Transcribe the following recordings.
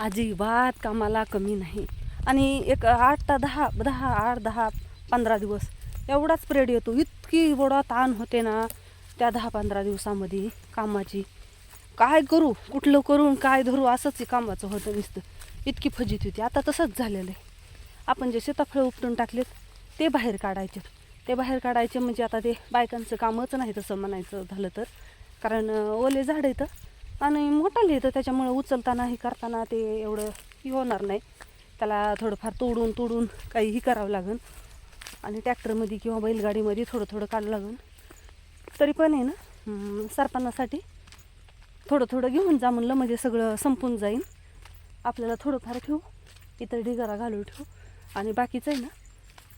अजिबात कामाला कमी नाही. आणि एक आठ ता दहा दहा आठ दहा पंधरा दिवस एवढाच पिरियड येतो. इतकी बडा ताण होते ना त्या दहा पंधरा दिवसामध्ये कामाची. काय करू? कुठलं करून काय धरू? असंच कामाचं होतं नुसतं. इतकी फजित होती. आता तसंच झालेलं आहे. आपण जे सीताफळ उपटून टाकलेत ते बाहेर काढायचे. ते बाहेर काढायचे म्हणजे आता ते बायकांचं कामच नाही तसं म्हणायचं झालं तर. कारण ओले झाड येतं आणि मोठा लिहितं त्याच्यामुळे उचलताना हे करताना ते एवढं हे होणार नाही. त्याला थोडंफार तोडून तोडून काहीही करावं लागेल. आणि ट्रॅक्टरमध्ये किंवा बैलगाडीमध्ये थोडं थोडं काढावं लागेल. तरी पण आहे ना सरपणासाठी थोडं थोडं घेऊन जा म्हणलं म्हणजे सगळं संपून जाईल. आपल्याला थोडंफार ठेवू इतर ढिगारा घालून ठेवू. आणि बाकीचं आहे ना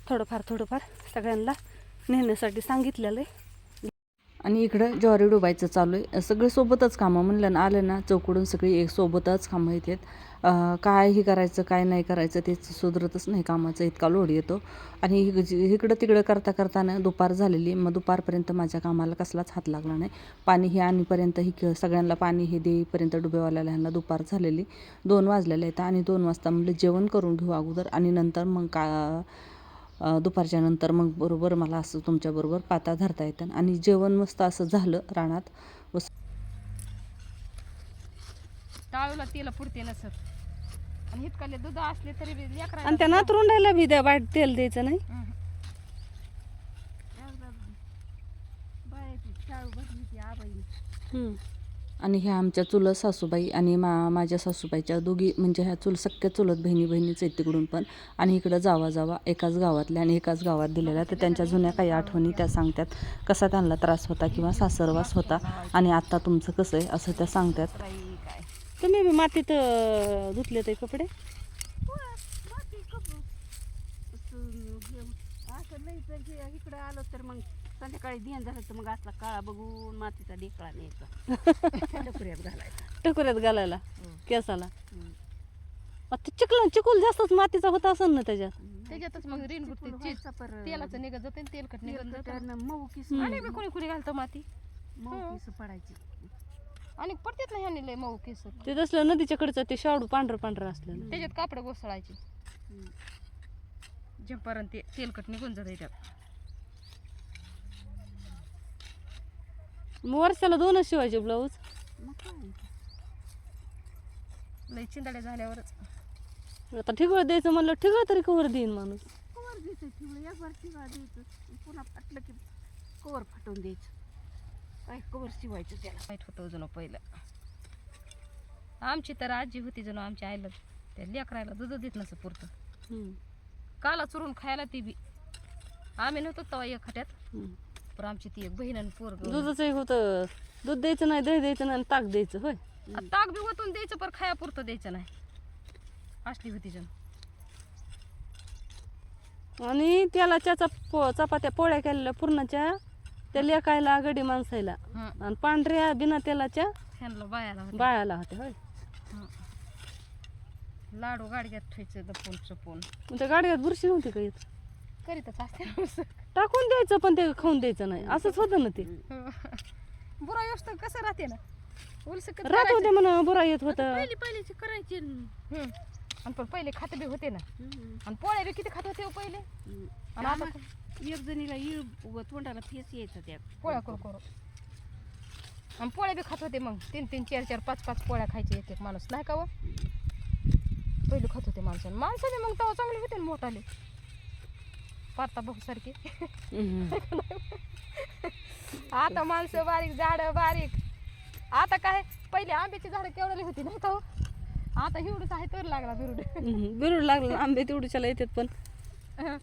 थोडंफार थोडंफार सगळ्यांना नेण्यासाठी सांगितलेलं आहे. आणि इकडं ज्वारी डुबायचं चालू आहे. सगळे सोबतच कामं म्हणलं ना आलं ना चौकडून सगळी एक सोबतच कामं येतात अं, काय हे करायचं काय नाही करायचं तेच सुधरतच नाही कामाचा इतका लोड येतो. आणि जी- इकडं तिकडं करता करताना दुपार झालेली मग दुपारपर्यंत माझ्या कामाला कसलाच हात लागला नाही. पाणी हे आणीपर्यंत ही क- सगळ्यांना पाणी हे देईपर्यंत डुबेवाल्याला ह्यांना दुपार झालेली. दोन वाजलेले आहेत आणि दोन वाजता म्हणलं जेवण करून घेऊ अगोदर आणि नंतर मग का दुपारच्या नंतर मग बरोबर मला असं तुमच्याबरोबर पाता धरता येतं आणि जेवण मस्त असं झालं रानात. बस टाळूला तेल पुरते नसत आणि इतकाले दूध असले तरी बी लेकराला आणि त्या नातरुंडायला बी द्या वाईट तेल द्यायचं नाही. हं. एकदा बायाची शाळू बसली ती आबाई हम्म. आणि ह्या आमच्या चुलत सासूबाई आणि मा माझ्या सासूबाईच्या दोघी म्हणजे ह्या चुल सख्या चुलत बहिणी बहिणीच आहेत तिकडून पण. आणि इकडं जावा जावा एकाच गावातल्या आणि एकाच गावात दिलेल्या. तर त्यांच्या जुन्या काही आठवणी त्या सांगतात कसा त्यांना त्रास होता किंवा सासरवास होता आणि आता तुमचं कसं आहे असं त्या सांगतात. तुम्ही बी मातीत धुतले ते कपडे? इकडं आलो तर मग संध्याकाळी ध्यान झालं तर मग असला काळा बघून मातीचा डेकळा न्यायचा. टकुऱ्यात घालायचा. टकुऱ्यात घालायला. केसाला. मग ते चिखल चिखल जास्तच मातीचा होता असेल ना त्याच्यात. त्याच्यातच मग रेन तेलाचं निघत जाते तेलकट निघत जातं. मऊ किस आणि बी कोणी कोणी घालतं माती. मऊ किस पडायची. आणि पडतेत ना ह्याने लय मऊ केस. ते तसलं नदीच्या कडचं ते शाडू पांढरं पांढरं असलं त्याच्यात कापड घोसळायचे. जेपर्यंत ते तेलकट निघून जाते त्यात. मग वर्षाला दोनच शिवायचे ब्लाऊज. मग काय लय चिंदाड्या झाल्यावरच. आता ठिगळ द्यायचं म्हणलं ठिगळ तरी कवर देईन माणूस. कवर द्यायचं एक पुन्हा फाटलं की कवर फाटून द्यायचं. काय कवर शिवायचं त्याला? वाईट होतं अजून पहिलं. आमची तर आजी होती जणू आमच्या आईला. त्या लेकरायला दूध देत नसं पुरतं. काला चुरून खायला ती बी. आम्ही नव्हतो तेव्हा एक खट्यात. पण आमची ती एक बहीण आणि पोरग. दुधाचं एक होतं. दूध द्यायचं नाही दही द्यायचं नाही आणि ताक द्यायचं होय. ताक बी ओतून द्यायचं पण खाया पुरतं द्यायचं नाही. असली होती जण. आणि त्याला त्याचा पो चपात्या पोळ्या केलेल्या पूर्णाच्या त्या लेकायला गडी माणसायला. आणि पांढऱ्या बिना तेलाच्या ह्यांना बायाला. बाळाला होत्या होय. लाडू गाडग्यात ठेवायचं दपून चपून. गाडग्यात बुरशी नव्हती का येत? करीतच असते ना. टाकून द्यायचं पण ते खाऊन द्यायचं नाही. असंच होतं ना ते. बुरा व्यस्त कसं राहते ना? उलस राहत होते म्हणा बुरा येत होतं. पहिली पहिलीची करायची. आणि पण पहिले खाते बी होते ना. आणि पोळ्या बी किती खात होते हो पहिले? आणि आता एक जणीला इळ उगं तोंडाला फेस यायचा त्यात पोळ्या करू करू. आणि पोळ्या बी खात होते मग. तीन तीन चार चार पाच पाच पोळ्या खायचे एक एक माणूस. नाही का व? पहिले खात होते माणसं. माणसं बी मग तेव्हा चांगले होते ना मोठाले. पारता भाऊ सारखे. आता माणसं बारीक झाडं बारीक आता काय पहिले आंब्याची झाडं केवढली होती नाही का हो? आता एवढंच आहे तर लागला बिरुड. बिरुड लागलं आंबे तेवढीच्याला येतात पण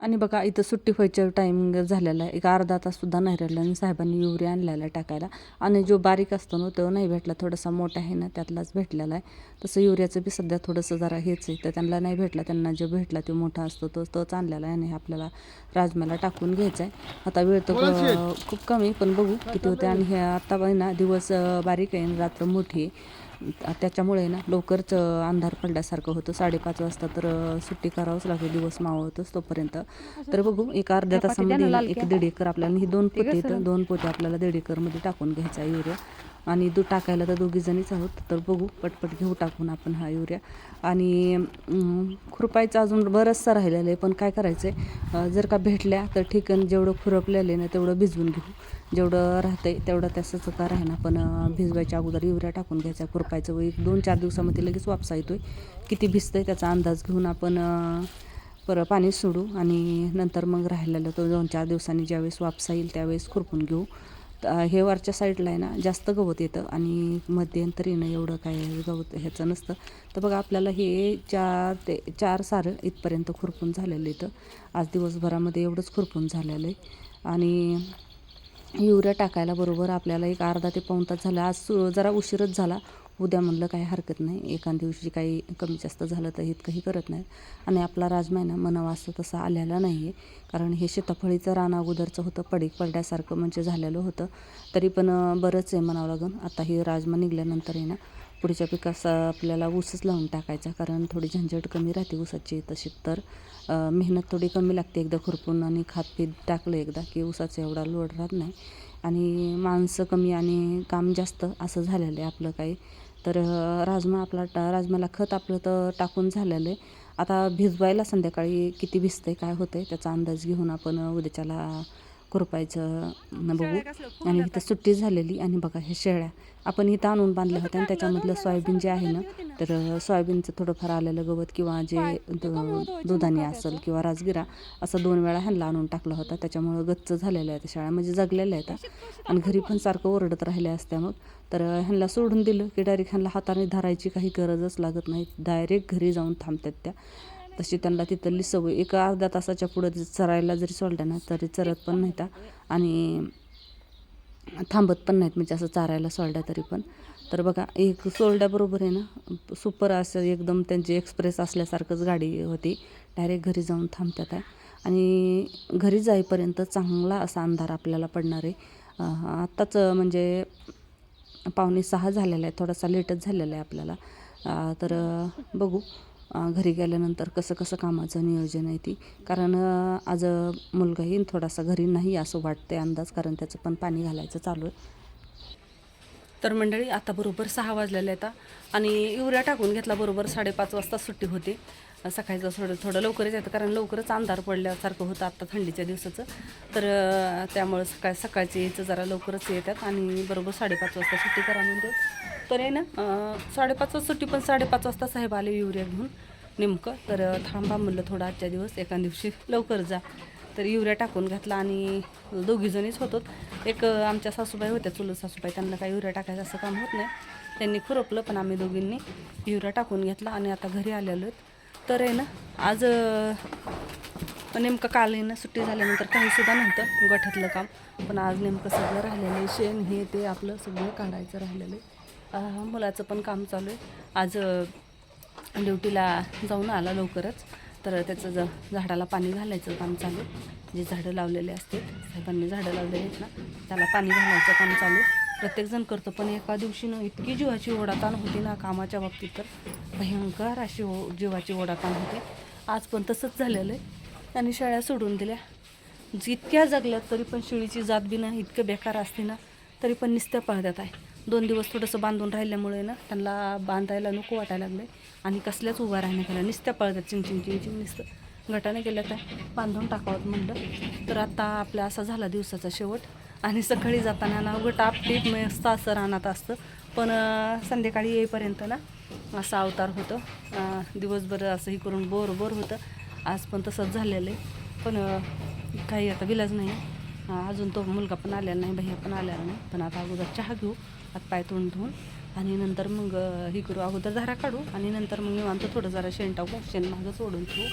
आणि बघा इथं सुट्टी व्हायच्या टायमिंग झालेला आहे. एक अर्धा तास सुद्धा नाही राहिला आणि साहेबांनी युरिया आणलेला आहे टाकायला. आणि जो बारीक असतो ना तो नाही भेटला. थोडासा मोठा आहे ना त्यातलाच भेटलेला आहे. तसं युरियाचं बी सध्या थोडंसं जरा हेच आहे. तर त्यांना नाही भेटला. त्यांना जो भेटला तो मोठा असतो तो तोच आणलेला आहे आणि आपल्याला राजम्याला टाकून घ्यायचा आहे. आता वेळ तर खूप कमी पण बघू किती होते आणि हे आता ना दिवस बारीक आहे आणि रात्र मोठी आहे. त्याच्यामुळे ना लवकरच अंधार पडल्यासारखं होतं. साडेपाच वाजता तर सुट्टी करावंच लागते दिवस मावळतच तोपर्यंत. तर बघू एक अर्ध्या तासामध्ये एक दीड एकर आपल्याला ही दोन पोते दोन पोते आपल्याला दीड एकरमध्ये टाकून घ्यायचा युरिया. आणि दूध टाकायला तर दोघीजणीच आहोत तर बघू पटपट घेऊ टाकून आपण हा युरिया. आणि खुरपायचं अजून बरंचसं राहिलेलं आहे पण काय करायचं आहे जर का भेटल्या तर ठीक आहे जेवढं खुरपलेलं आहे ना तेवढं भिजवून घेऊ. जेवढं राहतं आहे तेवढं तसंच का राहीना पण भिजवायच्या अगोदर युरिया टाकून घ्यायचा. खुरपायचं व एक दोन चार दिवसामध्ये लगेच वापसा येतो आहे किती भिजतंय त्याचा अंदाज घेऊन आपण परत पाणी सोडू आणि नंतर मग राहिलेलं तो दोन चार दिवसांनी ज्यावेळेस वापसा येईल त्यावेळेस खुरपून घेऊ. हे वरच्या साईडला आहे ना जास्त गवत येतं आणि मध्यंतरी ना एवढं काय गवत ह्याचं नसतं. तर बघा आपल्याला हे चार ते चार सारं इथपर्यंत खुरपून झालेलं इथं. आज दिवसभरामध्ये एवढंच खुरपून झालेलं आहे. आणि युरिया टाकायला बरोबर आपल्याला एक अर्धा ते पाऊण तास झाला. आज सु- जरा उशीरच झाला. उद्या म्हणलं काही हरकत नाही. एखाद्या दिवशी काही कमी जास्त झालं तर इतकंही करत नाही. आणि आपला राजमा आहे ना मनावा असं तसा आलेला नाही आहे कारण हे सीताफळीचं रान अगोदरचं होतं पडीक पडल्यासारखं म्हणजे झालेलं होतं. तरी पण बरंच आहे म्हणावं लागून. आता हे राजमा निघाल्यानंतर आहे ना पुढच्या पिकास आपल्याला ऊसच लावून टाकायचा. कारण थोडी झंझट कमी राहते ऊसाची. तशी तर मेहनत थोडी कमी लागते. एकदा खुरपून आणि खातपीत टाकलं एकदा की ऊसाचा एवढा लोड राहत नाही. आणि माणसं कमी आणि काम जास्त असं झालेलं आहे आपलं काही. तर राजमा आपला टा राजमाला खत आपलं तर टाकून झालेलं आहे. आता भिजवायला संध्याकाळी किती भिजतंय काय होतं आहे त्याचा अंदाज घेऊन आपण उद्याच्याला खुरपायचं बघू. आणि इथं सुट्टी झालेली आणि बघा हे शेळ्या. आपण इथं आणून बांधल्या होत्या आणि त्याच्यामधलं सोयाबीन जे आहे ना तर सोयाबीनचं थोडंफार आलेलं गवत किंवा जे दुधानी असेल किंवा राजगिरा असं दोन वेळा ह्यांना आणून टाकला होता. त्याच्यामुळं गच्च झालेल्या आहेत शेळ्या. म्हणजे जगलेल्या आहेत. आणि घरी पण सारखं ओरडत राहिल्या असत्या मग. तर ह्यांना सोडून दिलं की डायरेक्ट ह्यांना हाताने धरायची काही गरजच लागत नाही. डायरेक्ट घरी जाऊन थांबतात त्या. तशी त्यांना तिथली सवय. एका अर्ध्या तासाच्या पुढं चरायला जरी सोडल्या ना तरी चरत पण नाहीत आणि थांबत पण नाहीत म्हणजे असं चारायला सोडल्या तरी पण. तर बघा एक सोडल्याबरोबर आहे ना सुपर असं एकदम त्यांची एक्सप्रेस असल्यासारखंच गाडी होती. डायरेक्ट घरी जाऊन थांबतात आहे आणि घरी जाईपर्यंत चांगला असा अंधार आपल्याला पडणार आहे. आत्ताच म्हणजे पावणे सहा झालेला आहे थोडासा लेटच झालेला आहे आपल्याला. तर बघू. घरी गेल्यानंतर कसं कसं कामाचं नियोजन आहे ती. कारण आज मुलगाही थोडासा घरी नाही असं वाटते अंदाज कारण त्याचं पण पाणी घालायचं चालू आहे. तर मंडळी आता बरोबर सहा वाजलेले आहेत आणि युरिया टाकून घेतला बरोबर साडेपाच वाजता सुट्टी होते. सकाळचं थोडं थोडं लवकरच येतं कारण लवकरच अंधार पडल्यासारखं होतं आत्ता थंडीच्या दिवसाचं. तर त्यामुळं सकाळ सकाळचे यायचं जरा लवकरच येतात आणि बरोबर साडेपाच वाजता सुट्टी करा म्हणते तर आहे ना साडेपाच वाजता सुट्टी पण साडेपाच वाजता साहेब आले युरिया घेऊन नेमकं. तर थांबा म्हणलं थोडा आजच्या दिवस एका दिवशी लवकर जा. तर युरिया टाकून घातला आणि दोघीजणीच होतो. एक आमच्या सासूबाई होत्या चुलत सासूबाई त्यांना काही युरिया टाकायचं असं काम होत नाही. त्यांनी खुरपलं पण आम्ही दोघींनी युरिया टाकून घेतला आणि आता घरी आलेलो आहेत. तर आहे ना आज नेमकं काल आहे ना सुट्टी झाल्यानंतर काहीसुद्धा नव्हतं गोठ्यातलं काम पण आज नेमकं सगळं राहिलेलं आहे शेण हे ते आपलं सगळं काढायचं राहिलेलं आहे मुलाचं पण काम चालू आहे आज ड्युटीला जाऊन आला लवकरच तर त्याचं ज झाडाला पाणी घालायचं काम चालू आहे. जे झाडं लावलेले असते साहेबांनी झाडं लावलेली आहेत ना त्याला पाणी घालायचं काम चालू आहे. प्रत्येकजण करतो पण एका दिवशी ना इतकी जीवाची ओढाताण होती ना कामाच्या बाबतीत तर. भयंकर अशी ओ जीवाची ओढाताण होती. आज पण तसंच झालेलं आहे. आणि शाळा सोडून दिल्या. जितक्या जगल्यात तरी पण शेळीची जात बी ना इतकं बेकार असते ना तरी पण निस्त्या पळद्यात आहे. दोन दिवस थोडंसं बांधून राहिल्यामुळे ना त्यांना बांधायला नको वाटायला लागले आणि कसल्याच उभा राहण्यात आला निस्त्या पळतात चिंग चिंग चिंग चिंग नुसतं. गटाने गेल्या काय बांधून टाकावं म्हणलं. तर आता आपला असा झाला दिवसाचा शेवट. आणि सकाळी जाताना ना उगं टापटीप मस्त असं रानात असतं. पण संध्याकाळी येईपर्यंत ना असा अवतार होतं. दिवसभर असं हे करून बोर बोर होतं. आज पण तसंच झालेलं आहे. पण काही आता विलाज नाही. अजून तो मुलगा पण आलेला नाही भैया पण आलेला नाही. पण आता अगोदर चहा घेऊ आता पाय तोंड धुवून आणि नंतर मग ही हे करू. अगोदर धारा काढू आणि नंतर मग निवांत थोडं जरा शेण टाकू शेण मागं सोडून ठेवू.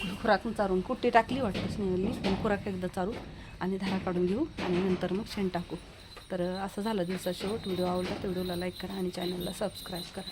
खुरातून चारून कुट्टी टाकली वाटतं स्नेहलनी पण खुराक एकदा चारू आणि धारा काढून घेऊ आणि नंतर मग शेण टाकू. तर असं झालं दिवसात शेवट. व्हिडिओ आवडला तर व्हिडिओला लाईक करा आणि चॅनलला सबस्क्राईब करा.